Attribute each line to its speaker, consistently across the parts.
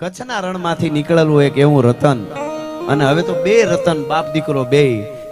Speaker 1: કચ્છના રણમાંથી નીકળેલું એક એવું રતન. અને હવે તો બે રતન બાપ દીકરો બે.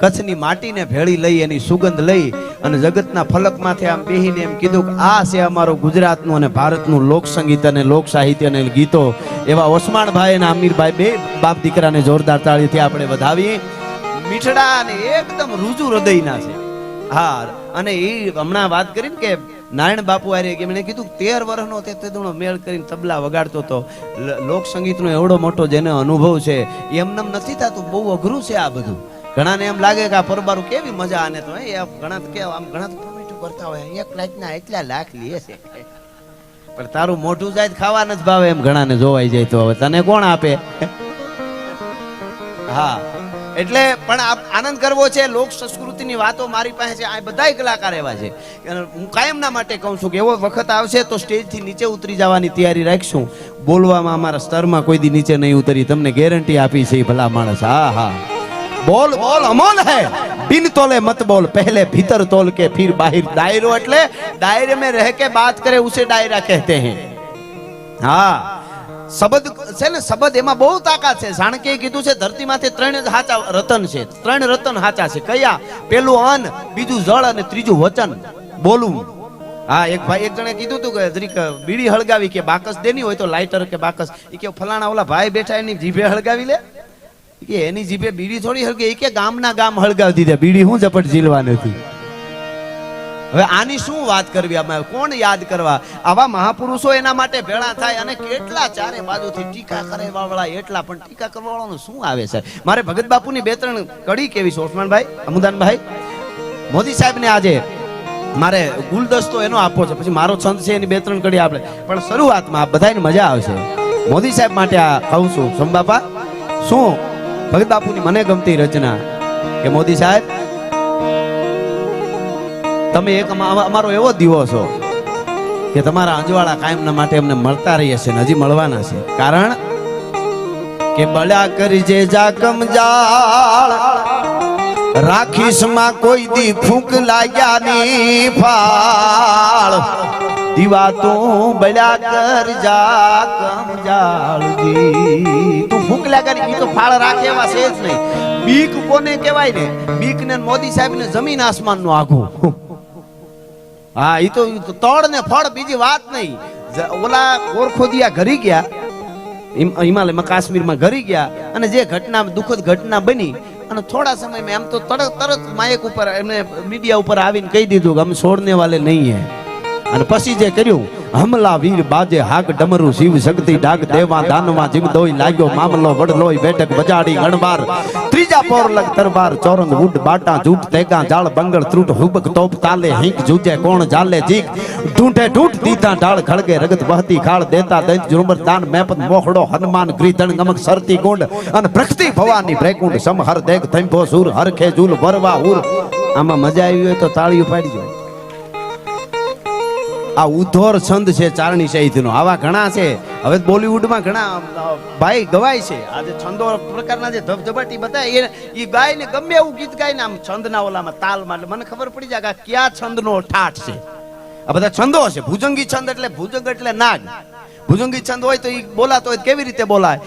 Speaker 1: કચ્છની માટીને ભેળી લઈ, એની સુગંધ લઈ અને જગતના ફલકમાંથી આમ બેહીને એમ કીધું કે આ છે અમારું ગુજરાતનું અને ભારતનું લોક સંગીત અને લોક સાહિત્ય અને ગીતો. એવા ઓસમાણભાઈ અને આમીરભાઈ બે બાપ દીકરાને જોરદાર તાળીથી આપણે વધાવીએ. મીઠડા અને એકદમ રૂજુ હૃદયના છે. હા, અને એ હમણાં વાત કરીને કે નારાયણ બાપુ કે એમણે કીધું તેર વર્ષનો તે તેદુણો મેળ કરીને તબલા વગાડતો હતો. લોક સંગીતનો એવડો મોટો જેને અનુભવ છે એમનેમ નથી થતું, બહુ અઘરું છે આ બધું. ઘણાને એમ લાગે કે આ પરબારું કેવી મજા આને તો એ ઘણા કે આમ ઘણા ટોમેટો કરતા હોય, એક લાખના એટલા લાખ લે છે. પણ તારું મોઢું જાય ખાવા નથી ભાવે એમ ઘણાને જોવાઈ જાય તો. હવે તને કોણ આપે? હા. એટલે પણ આ- આનંદ કરવો છે લોક સંસ્કૃતિની વાતો મારી પાસે છે આ બધાય કલાકાર એવા છે અને હું કાયમના માટે કહું છું કે એવો વખત આવશે તો સ્ટેજથી નીચે ઉતરી જવાની તૈયારી રાખશું બોલવામાં અમારા સ્તરમાં કોઈ દી નીચે નહીં ઉતરી તમને ગેરંટી આપી છે એ ભલા માણસ હા હા બોલ બોલ અમોલ હે બિન તોલે મત બોલ પહેલે ભીતર તોલ કે ફિર બાહિર દાયરો એટલે દાયરે में रह के बात करे उसे दायरा कहते हैं હા શબ્દ છે ને, શબ્દ એમાં બહુ તાકાત છે. જાણકે કીધું છે, ધરતીમાંથી ત્રણ હાચા રતન છે. ત્રણ રતન હાચા છે. કયા? પેલું અન્ન બીજું જળ અને ત્રીજું વચન. બોલવું હા, એક ભાઈ, એક જણે કીધું હતું કે જરીક બીડી હળગાવી કે બાકસ દેની હોય તો લાઇટર કે બાકસ. એ કે ફલાણા ઓલા ભાઈ બેઠા એની જીભે હળગાવી લે. કે એની જીભે બીડી થોડી હળગે. એ કે ગામના ગામ હળગાવી દીધા. બીડી હું ઝપટ ઝીલવા નથી. હવે આની શું વાત કરવી? આમાં કોણ યાદ કરવા? આવા મહાપુરુષો એના માટે ભેળા થાય અને કેટલા ચારે બાજુથી ટીકા કરેવા વાળા એટલા પણ ટીકા કરવાવાળાનું શું આવે છે? મારે ભગત બાપુની બે ત્રણ કડી કેવી છે, ઓસમાનભાઈ, અમુદાનભાઈ? મોદી સાહેબને આજે મારે ગુલદસ્તો એનો આપવો છે. પછી મારો છંદ છે એની બે ત્રણ કડી આપણે. પણ શરૂઆતમાં બધાને મજા આવશે. મોદી સાહેબ માટે આ કહું છું. સંબાપા, શું? ભગત બાપુની મને ગમતી રચના કે મોદી સાહેબ? તમે એક અમારો એવો દીવો છો કે તમારા અંજવાળા કાયમના માટે અમને મળતા રહીએ છે હજી મળવાના છે. કારણ કે બળ્યા કરજે જાકમ જાળ રાખીશમાં કોઈ દી ફૂંક લાગ્યા ની ફાળ. દીવા તું બળ્યા કર જાકમ જાળજી તું ફૂંક લાગ્યા ની તો ફાળ રાખે એવા છે જ નહીં. બીક કોને કહેવાય ને? બીક ને મોદી સાહેબ ને જમીન આસમાનનું આઘું. હા એ તો તળ ને ફળ બીજી વાત નહીં. ઓલા ગોરખોદિયા ઘરી ગયા હિમાલયમાં કાશ્મીરમાં ઘરી ગયા, અને જે ઘટના, દુઃખદ ઘટના બની, અને થોડા સમયમાં એમ તો તરત તરત માયક ઉપર, એમને મીડિયા ઉપર આવીને કહી દીધું કે અમે છોડને વાલે નહીં હે. અને પછી જે કર્યું હમલા વીર બાજે હાક ડમરુ શિવ શક્તિ ડાક દેવા દાનવા દોઈ લાગ્યો મામલો વડલોય બેઠક બજાડી ગણવાર. ત્રીજા પોર લગ તરવાર ચોરંગ ઉડ બાટા જૂટ તેગા જાળ બંગળ ત્રુટ હુબક તોપ તાલે હિંક જૂજે કોણ જાલે જીક. ઢૂંઢે ઢૂંઢ દીધા ઢાળ ખળગે રગત વહતી ખાળ દેતા દંત જુરમર દાન મેપત મોખડો હનુમાન ગ્રીધણ ગમક સરતી ગુંડ અને પ્રકૃતિ ભવાની ભ્રેકુંડ સમહર દેખ થંભો સુર હરખે જુલ વરવા ઉર આમાં મજા આવી હોય તો તાળીઓ પાડજો આ ઉધોર છંદ છે ચારણી સાહિત્યનો આવા ઘણા છે. હવે બોલિવૂડમાં ઘણા ભાઈ ગવાય છે. આજે છંદો પ્રકારના જે ધબધબાટી બતાય, એ ગાય ને ગમે એવું ગીત ગાય ને આમ છંદના ઓલામાં, તાલમાં, એટલે મને ખબર પડી જાય કે આ છંદ છંદનો ઠાઠ છે. આ બધા છંદો છે. ભુજંગી છંદ એટલે ભુજંગ એટલે નાગ. ભુજંગી છંદ હોય તો એ બોલાતો હોય કેવી રીતે બોલાય?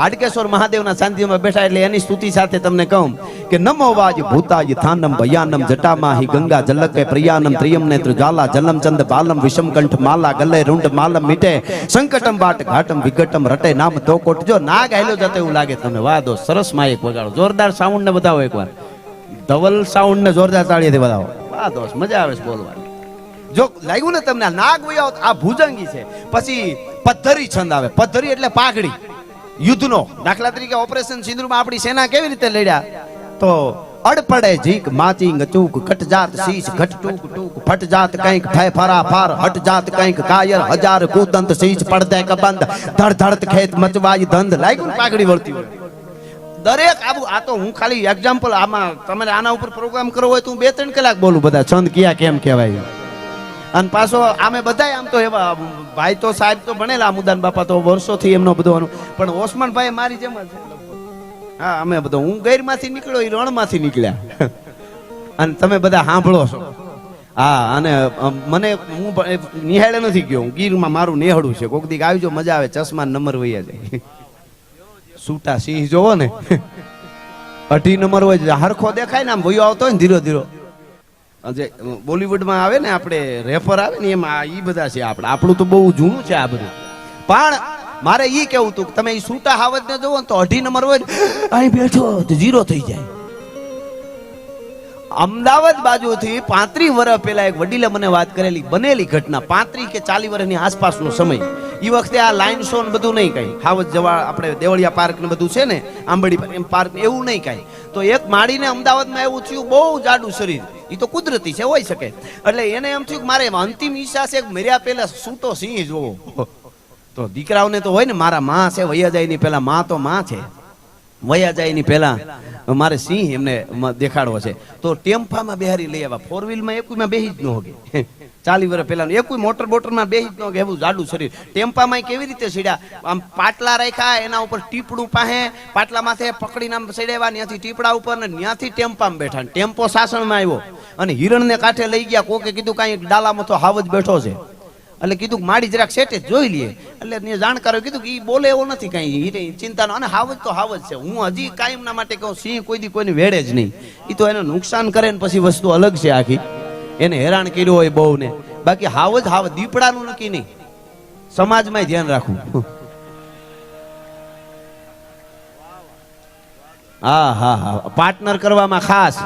Speaker 1: હાડકેશ્વર મહાદેવના શાંતિમાં બેઠા એટલે એની સ્તુતિ સાથે તમને કહું કે નમો વાજ ભૂતાજ થાનમ ભયાનમ જટામાં હિ ગંગા જલકે પ્રિયાનમ ત્રિયમ નેત્ર જાલા જલમ ચંદ બાલમ વિષમ કંઠ માલા ગલે રૂંડ માલમ મીટે સંકટમ બાટ ઘાટમ વિઘટમ રટે નામ તો કોટ. જો નાગ હેલો જતો એવું લાગે તમને, વાહ, દો સરસ એક વગાડો. જોરદાર સાઉન્ડ ને બતાવો એકવાર. ધવલ સાઉન્ડ ને જોરદાર તાળીથી બતાવો. વાહ, દોસ્ત, મજા આવે છે બોલવાની. જો લાગ્યું ને તમને નાગ વયો આ ભુજંગી છે, પછી પથ્થરી છંદ આવે. પથ્થરી એટલે પાઘડી. યુદ્ધનો. દાખલા તરીકે ઓપરેશન સિંદુરમાં આપણી સેના કેવી રીતે લડ્યા? તો અડપડે જીક માચિંગ, ચૂક કટ જાત શીશ ઘટ ટૂક ટૂક ફટ જાત કંઈક ફે ફરા ફાર હટ જાત કંઈક કાયર હજાર કુદંત શીશ, પડદે, કબંધ ધડ ધડત ખેત મચવાય ધંધ. લાગ્યું પાઘડી વળતી હોય? દરેક આવું, આ તો હું ખાલી એક્ઝામ્પલ આમાં તમે આના ઉપર પ્રોગ્રામ કરવો હોય તો હું બે ત્રણ કલાક બોલું બધા. છંદ ક્યાં, કેમ કહેવાય? અને પાછો આમે બધાય આમ તો એવા ભાઈ તો સાહેબ તો ભણેલા મુદાન બાપા તો વર્ષોથી એમનો બધો પણ ઓસમાનભાઈ મારી જેમ જ હા, અમે બધો હું ગૈરમાંથી નીકળ્યો એ રણમાંથી નીકળ્યા. અને તમે બધા સાંભળો છો. હા, અને મને હું નિહાળે નથી ગયો. હું ગીરમાં મારું નેહડું છે. કોક દીક આવજો, મજા આવે ચશ્મા નંબર વૈયા જાય. સૂટા સિંહ જોવો ને. અઢી નંબર હોય હરખો દેખાય ને આમ વયો આવતો હોય ને ધીરો ધીરો. જે બોલિવૂડમાં આવે ને આપણે રેફર આવે ને એમાં એ બધા છે આપણે. આપણું તો બહુ જૂનું છે આ બધું. પણ મારે એ કેવું હતું કે તમે એ સૂટા હાવત ને જોવો તો અઢી નંબર હોય અહીં બેઠો તો જીરો થઈ જાય. અમદાવાદ બાજુથી પાંત્રી વર્ષ પહેલા એક વડીલે મને વાત કરેલી, બનેલી ઘટના પાંત્રી કે ચાલી વર્ષની આસપાસનો સમય. એ વખતે આ લાઈન શો બધું નહીં કઈ. હાવજ જવા આપણે દેવળિયા પાર્ક ને બધું છે ને, આંબડી એમ પાર્ક એવું નહીં કાંઈ. તો એક માડીને અમદાવાદમાં એવું થયું, બહુ જાડું શરીર. એ તો કુદરતી છે હોઈ શકે. એટલે એને એમ થયું કે મારે અંતિમ ઈચ્છા છે મર્યા પહેલા સૂટો સિંહ જોવો તો દીકરાઓને તો હોય ને, મારા માં છે વૈયા જાય ની પેલા માં તો માં છે. વયા જાય ની પહેલા. મારે સિંહ એમને દેખાડવો છે. તો ટેમ્પામાં બિહારી લઈ આવ્યા. ફોર વ્હીલમાં એકમાં બેહી જ ન હોગે. ચાલી વર્ષ પહેલા એકુય મોટર બોટરમાં બેહી જ ન હોગે. એવું જાડું શરીર. ટેમ્પામાં કેવી રીતે સીડ્યા? આમ પાટલા રાખ્યા, એના ઉપર ટીપડું પાસે પાટલા માથે પકડીને આમ સીડાવ્યા ત્યાંથી ટીપડા ઉપર ને ત્યાંથી ટેમ્પામાં બેઠા ટેમ્પો સાસણમાં આવ્યો. અને હિરણને કાંઠે લઈ ગયા. કોકે કીધું, કાંઈ ડાલામાં તો હાવ જ બેઠો છે. એટલે કીધું માડી જરાક સેટે જ જોઈ લઈએ એટલે જાણકારો કીધું કે એ બોલે એવો નથી કઈ. ચિંતાનો અને હાવજ તો હાવજ છે. હું હજી કાયમના માટે કહું, સિંહ કોઈ દી કોઈને વેડે જ નહીં. એ તો એને નુકસાન કરે ને પછી વસ્તુ અલગ છે આખી. એને હેરાન કર્યું હોય બહુ ને બાકી હાવજ હાવ, દીપડાનું નક્કી નહીં. સમાજમાં ધ્યાન રાખવું. હા હા હા. પાર્ટનર કરવામાં ખાસ.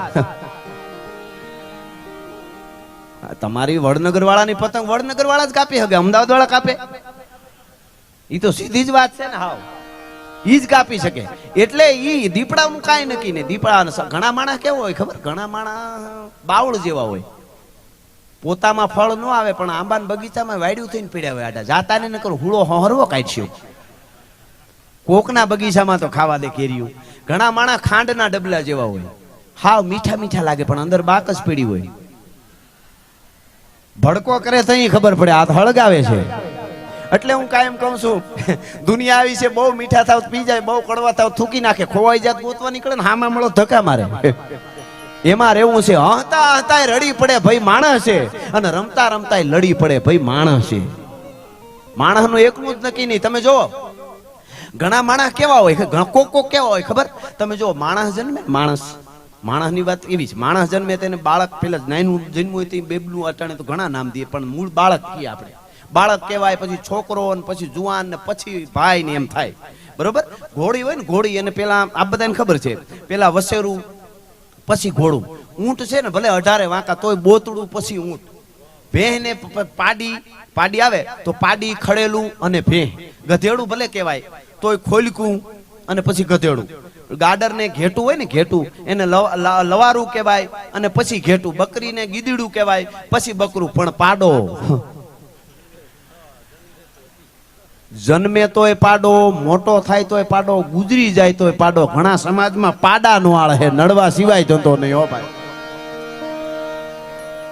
Speaker 1: તમારી વડનગર વાળાની પતંગ વડનગર વાળા જ કાપી શકે અમદાવાદ વાળા કાપે. એ તો સીધી જ વાત છે ને, હાવ. ઈ જ કાપી શકે. એટલે ઈ દીપડાનું કાંઈ નક્કી નહીં. દીપડા ઘણા માણસ કેવો હોય ખબર? ઘણા માણસ બાવળ જેવા હોય. પોતામાં ફળ ન આવે, પણ આંબાના બગીચામાં વાડ્યું થઈને પીડ્યા હોય આટા જાતા ને નકર હુળો હોહરવો કાઢ્યો કોકના બગીચામાં તો ખાવા દે કેરીયું ઘણા માણસ ખાંડના ડબલા જેવા હોય. હાવ મીઠા મીઠા લાગે, પણ અંદર બાક જ પીડી હોય. ભડકો કરે તો ખબર પડે આ હળગાવે છે. એટલે હું કાયમ કહું છું, દુનિયા આવી છે, બહુ મીઠા થાવ, પી જાય, બહુ કડવા થાવ, થૂકી નાખે, ખોવાઈ જાત, ગોતવા નીકળે ને હામાં મળો ધક્કા મારે. એમાં રહેવું છે, હતા હતા રડી પડે ભાઈ માણસ છે, અને રમતા રમતા લડી પડે ભાઈ માણસ છે. માણસનું એકનું જ નક્કી નહીં, તમે જુઓ. ઘણા માણસ કેવા હોય કોક કોક કેવા હોય, ખબર? તમે જુઓ, માણસ જન્મે માણસ. માણસની વાત એવી છે. માણસ જન્મે તેને બાળક પેલા નાનું જન્મ હોય તે બેબલું અટાણે તો ઘણા નામ દઈએ પણ મૂળ બાળક કહીએ આપણે. બાળક કહેવાય પછી છોકરો ને પછી જુવાન ને પછી ભાઈ ને એમ થાય. બરોબર? ઘોડી હોય ને ઘોડી અને પેલા આ બધાને ખબર છે. પેલા વસેરું, પછી ઘોડું. ઊંટ છે ને ભલે અઢારે વાંકા તોય બોતડું પછી ઊંટ. ભેહ ને પ- પ- પાડી પાડી આવે તો પાડી, ખડેલું અને ભેહ ગધેડું ભલે કહેવાય, તોય ખોલકું અને પછી ગધેડું. ગાડર ને ઘેટું હોય ને ઘેટું, એને લવારું કહેવાય અને પછી ઘેટું, બકરીને ગીદડું કહેવાય, પછી બકરું પણ પાડો. જન્મે તોય પાડો, મોટો થાય તોય પાડો, ગુજરી જાય તોય પાડો. ઘણા સમાજમાં પાડા નો આળે નડવા સિવાય ધંધો નહીં હો ભાઈ.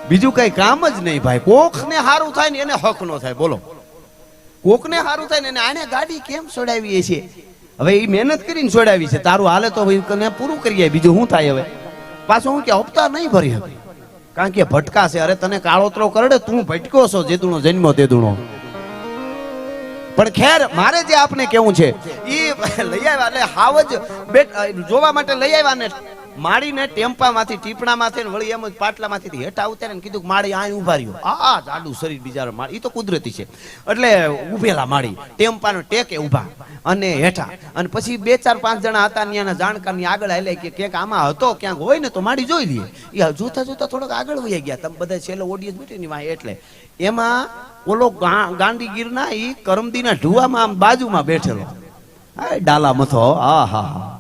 Speaker 1: બીજું કઈ કામ જ નહીં ભાઈ. કોક ને સારું થાય ને એને હક નો થાય. બોલો. કોક ને સારું થાય ને આને ગાડી કેમ ચડાવીએ છે હવે એ મહેનત કરીને છોડાવી છે. તારું હાલે તો કને પૂરું કરીએ બીજું શું થાય હવે? પાછું હું કે હપ્તા નહીં ભરી હવે કારણ કે ભટકા છે. અરે તને કાળોતરો કરડે, તું ભટકો છો જેતુણો જન્મો તેતુણો પણ ખેર, મારે જે આપને કેવું છે એ લઈ આવ્યા એટલે હાવ જ જોવા માટે લઈ આવ્યા ને માળીને ટેમ્પામાંથી, ટીપણામાંથી વળી એમ જ પાટલામાંથી હેઠા ઉતારે કીધું કે માળી અહીં ઊભા રહ્યો. આ જાડું શરીર બીજા માળી. તો કુદરતી છે. એટલે ઉભેલા માળી, ટેમ્પાનો ટેકે ઊભા અને હેઠા. અને પછી બે ચાર પાંચ જણા હતા ત્યાંના જાણકારની આગળ હાલે કે ક્યાંક આમાં હતો, ક્યાંક હોય ને તો માળી જોઈ લઈએ એ જોતા જોતા થોડોક આગળ વહી ગયા. તમે બધા છેલ્લો ઓડિયન્સ બેઠી ની વાંહે એટલે. એમાં ઓલો ગા- એ કરમદીના ઢુવામાં આમ બાજુમાં બેઠેલો. ડાલા મથો. આ હા હા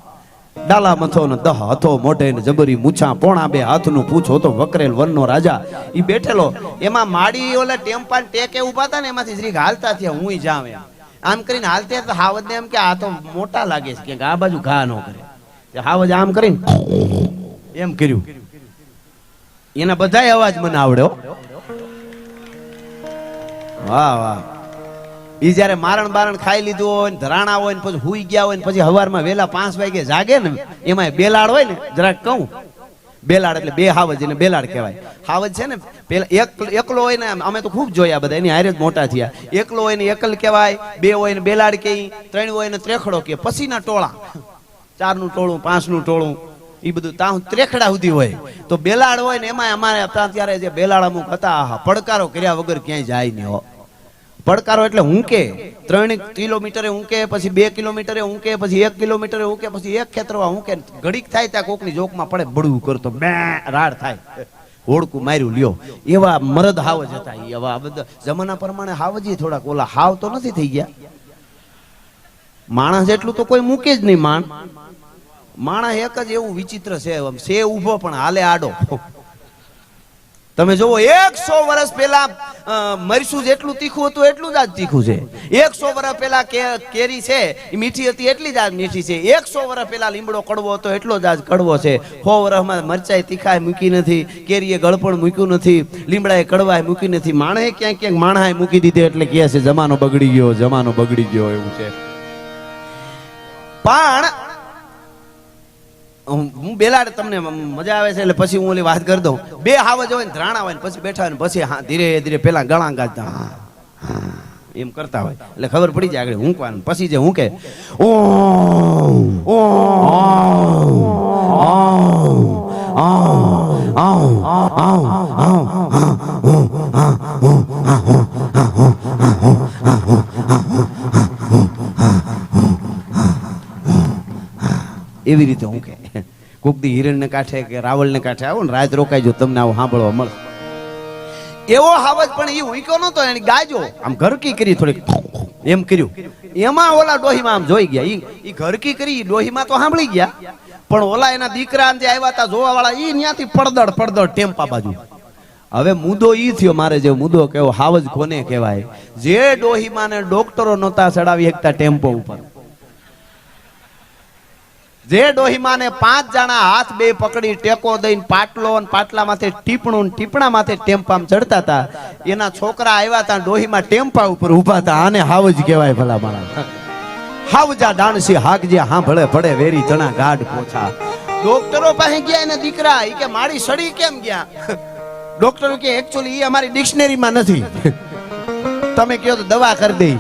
Speaker 1: ડાલા મથો ને દહ હતો મોઢે ને જબરી મૂછા, પોણા બે હાથનું પૂછો તો વકરેલ વનનો રાજા ઈ બેઠેલો. એમાં માડી ઓલા ટેમ્પા ટેકે ઊભા હતા ને એમાંથી શ્રી હાલતા થયા હું જાવ એમ. આમ કરીને હાલતે તો હાવજ એમ કે આ તો મોટા લાગે છે, કે આ બાજુ ઘા ન કરે. હાવજ આમ કરીને એમ કર્યું. એના બધાય અવાજ મને આવડ્યો. વાહ વાહ. ઈ જ્યારે મારણ બારણ ખાઈ લીધું હોય ને, ધરાણા હોય ને, પછી હુઈ ગયા હોય ને, પછી હવારમાં વેલા પાંચ વાગે જાગે ને, એમાં બેલાડ હોય ને, જરાક કહું. બેલાડ એટલે બે હાવજ એને બેલાડ કહેવાય. હાવજ છે ને, પેલા એક, એકલો હોય ને, અમે તો ખૂબ જોયા બધા, એની હારે જ મોટા થયા. એકલો હોય ને એકલ કહેવાય, બે હોય ને બેલાડ કે ત્રણ હોય ને ત્રેખડો કે પછીના ટોળા. ચારનું ટોળું, પાંચનું ટોળું એ બધું ત્યાં ત્રેખડા સુધી હોય. તો બેલાડ હોય ને એમાં અમારે ત્યાં ત્યારે જે બેલાડ અમુક હતા પડકારો કર્યા વગર ક્યાંય જાય નહીં હો. પડકારો એટલે ઊંકે ત્રણ કિલોમીટરે ઊંકે પછી બે કિલોમીટરે ઊંકે પછી એક કિલોમીટરે ઊંકે પછી એક ખેતરવા ઊંકે ઘડીક થાય ત્યાં કોકની જોકમાં પડે, બળવું કરતો, બે રાડ થાય. હોડકું માર્યું, લ્યો. એવા મરદ હાવજ હતા એવા બધા. જમાના પ્રમાણે હાવજી થોડાક ઓલા હાવ તો નથી થઈ ગયા. માણસ એટલું તો કોઈ મૂકે જ નહીં માણ માણસ એક જ એવું વિચિત્ર છે છે ઊભો પણ હાલે આડો. તમે જોવો એકસો વર્ષ પહેલા અ, મરચું જેટલું તીખું હતું એટલું જ આજ તીખું છે. એકસો વર્ષ પહેલા કેરી છે મીઠી હતી એટલી જ આજ મીઠી છે. એકસો વર્ષ પહેલા લીમડો કડવો હતો એટલો જ આજ કડવો છે. સો વર્ષમાં મરચાઈ તીખાય મૂકી નથી કેરીએ ગળપણ મૂક્યું નથી લીમડાએ કડવાય મૂકી નથી. માણે ક્યાંક ક્યાંક માણાએ મૂકી દીધે એટલે કહે છે જમાનો બગડી ગયો જમાનો બગડી ગયો એવું છે. પણ હું બેલાડ તમને મજા આવે છે એટલે પછી હું ઓલી વાત કરી દઉં બે હાવજ હોય ને ધ્રાણા હોય ને પછી બેઠા હોય ને પછી હા ધીરે ધીરે પેલા ગળા ગાજતા હા, હા, એમ કરતા હોય એટલે ખબર પડી જાય આગળ હુંકવાનું પછી જે હું કે ઓ ઓ એવી રીતે હું કે કોક દી હિરણને કાંઠે કે રાવળને કાંઠે આવો ને રાત રોકાઈજો તમને આવું સાંભળવા મળશે. એવો હાવજ પણ એ ઉઈકો નતો એને ગાજો. આમ ઘરકી કરી થોડીક, એમ કર્યું. એમાં ઓલા ડોહીમાં આમ જોઈ ગયા. ઈ ઘરકી કરી ડોહીમાં તો સાંભળી ગયા. પણ ઓલા એના દીકરા જે આવ્યા હતા જોવા વાળા ઈ ન્યાથી પડદડ પડદડ ટેમ્પા બાજુ. હવે મુદ્દો ઈ થયો મારે જે મુદ્દો કેવો હાવજ કોને કહેવાય? જે ડોહીમાં ને ડોક્ટરો નહોતા ચડાવી શકતા ટેમ્પો ઉપર. જે ડોહીમાને પાંચ જણા હાથ બે પકડી ટેકો દઈને પાટલો અને પાટલામાંથી ટીપણું ને ટીપણામાંથી ટેમ્પામાં ચડતા હતા. એના છોકરા આવ્યા હતા ડોહીમાં ટેમ્પા ઉપર ઊભા હતા. આને હાવજ કહેવાય ભલા માણા હાવજા ડાણસી હાકજે હાંભળે ભળે વેરી જણા ગાઢ પોછા. ડોક્ટરો પાસે ગયા એને દીકરા. એ કે, મારી સડી કેમ ગયા? ડોક્ટરો કે એકચ્યુઅલી એ અમારી ડિક્શનરીમાં નથી. તમે કહો તો દવા કરી દઈ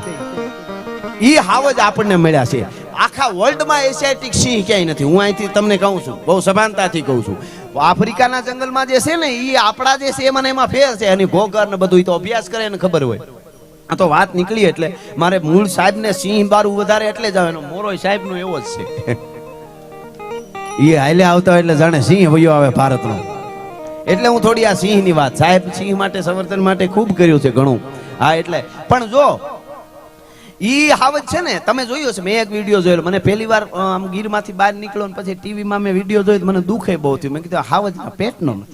Speaker 1: ઈ જ આપણને મળ્યા છે. આખા વર્લ્ડમાં એશિયાટિક સિંહ ક્યાંય નથી. હું અહીંથી તમને કહું છું, બહુ સભાનતાથી કહું છું. આફ્રિકાના જંગલમાં જે છે ને એ આપણા જે છે, એમાં ને એમાં ફેર છે. એની ઘોઘર ને બધું તો અભ્યાસ કરે ને ખબર હોય. આ તો વાત નીકળી એટલે મારે મૂળ સાહેબ ને સિંહ બારું વધારે એટલે જ આવે. એનો મોરોય સાહેબ નો એવો જ છે. એ હાલે આવતા એટલે જાણે સિંહ વયો આવે ભારતનો. એટલે હું થોડી આ સિંહની વાત. સાહેબ સિંહ માટે, સંવર્ધન માટે ખૂબ કર્યું છે ઘણું. હા, એટલે. પણ જો ઈ હાવજ છે ને, તમે જોયો છે મેં એક વીડિયો જોયેલો. મને પહેલી વાર આમ ગીરમાંથી બહાર નીકળ્યો ને પછી ટીવીમાં મેં વીડિયો જોયો તો મને દુખે બહુ થયું. મેં કીધું હાવજના પેટનો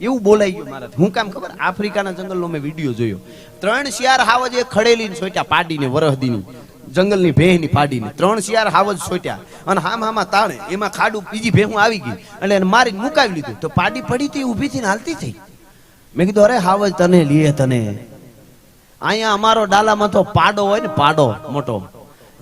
Speaker 1: એવું બોલાઈ ગયું મારા હું કામ ખબર, આફ્રિકાના જંગલનો મેં વીડિયો જોયો. ત્રણ શિયાર હાવજ એક ખડેલી સોટ્યા, પાડીને, વરહદીની. જંગલની ભેહની પાડીને. ત્રણ શિયાર હાવજ સોટ્યા. અને હામ હામાં તાણે, એમાં ખાડું, બીજી ભેહું આવી ગઈ. એટલે એને મારીને મુકાવી લીધું. તો પાડી પડી હતી, ઊભી થઈને હાલતી થઈ. મેં કીધું, અરે હાવજ તને લીએ તને. અહીંયા અમારો ડાલામાં તો પાડો હોય ને પાડો, મોટો.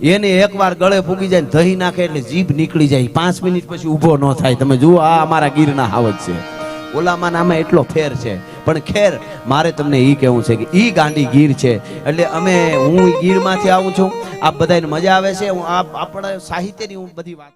Speaker 1: એને એકવાર ગળે ફૂગી જાય દહી નાખે એટલે જીભ નીકળી જાય. પાંચ મિનિટ પછી ઊભો ન થાય. તમે જુઓ, આ અમારા ગીરના હાવજ છે. ઓલામાં નામે એટલો ફેર છે. પણ ખેર, મારે તમને એ કહેવું છે કે ઈ ગાંડી ગીર છે. એટલે અમે, હું ગીરમાંથી આવું છું. આ બધાને મજા આવે છે. હું આ આપણા સાહિત્યની હું બધી વાત